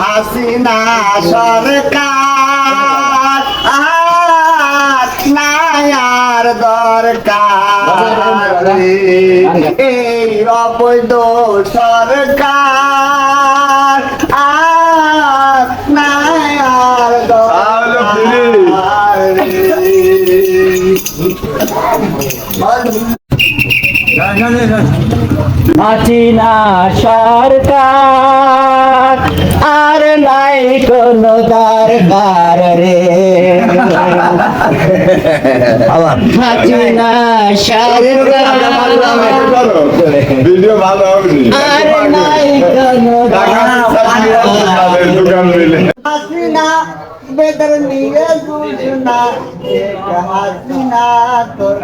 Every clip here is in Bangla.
হাসিনা সরকার নায়ার দরকার। এই অবৈধ সরকার হাসিনা সরকার আর নাই কোন দরকার রে। হাসিনা সরকার ভিডিও ভালো হবে আর নাই কোন দরকার দোকান মিলে হাসিনা বেদর নিয়ে এক হাসিনা তোর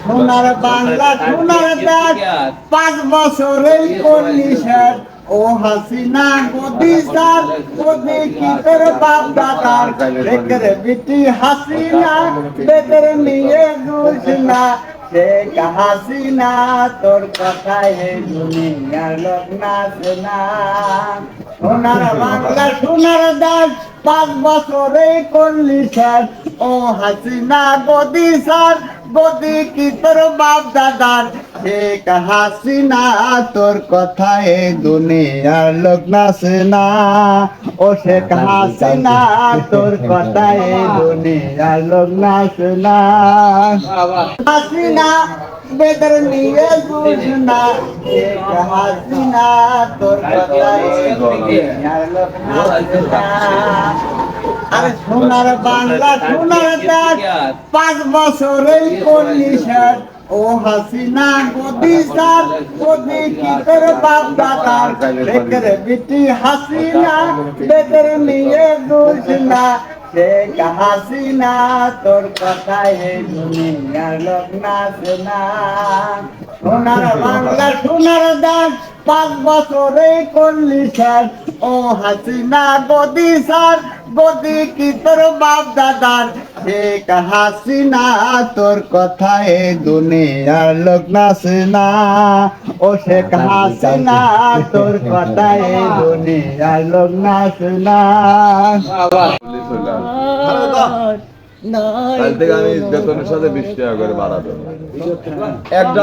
সোনার বাংলা, সোনার দেশ পাঁচ বছরেই করলি স্যার ও হাসিনা, মোদি স্যার, মোদি কি তোর বাপ দাদার? রেখে বিটি হাসিনা, বেদর নিয়ে দুজনা শেখ হাসিনা তোর কথায় দুনিয়ার লোক নাচে না। বাংলা, সোনার দাস, পাঁচ বছরে করলি স্যার। ও হাসিনা গদি স্যার গদি কি তোর বাপ দাদার? শেখ হাসিনা তোর কথায় দুনিয়ার লোক নাচে না। ও শেখ হাসিনা তোর কথায় দুনিয়ার লোক নাচে না। হাসিনা বেদর নিয়ে দুজনা এক হাসিনা তোর কথায় দুনিয়ার লোক নাচনা। সোনার বাংলা, সোনার দেশ পাঁচ বছরেই করলি স্যার ও হাসিনা, মোদি স্যার তোর। কথায় দাস পাঁচ বছরে ও হাসিনা গদি স্যার গদি কি তোর বাপ দাদার? শেখ হাসিনা তোর কথায় দুনিয়ার লোক নাচে না ও শেখ হাসিনা তোর কথায় দুনিয়ার লোক নাচে না কাল থেকে আমি বেতনের সাথে বিশ টাকা করে বাড়াবো একটা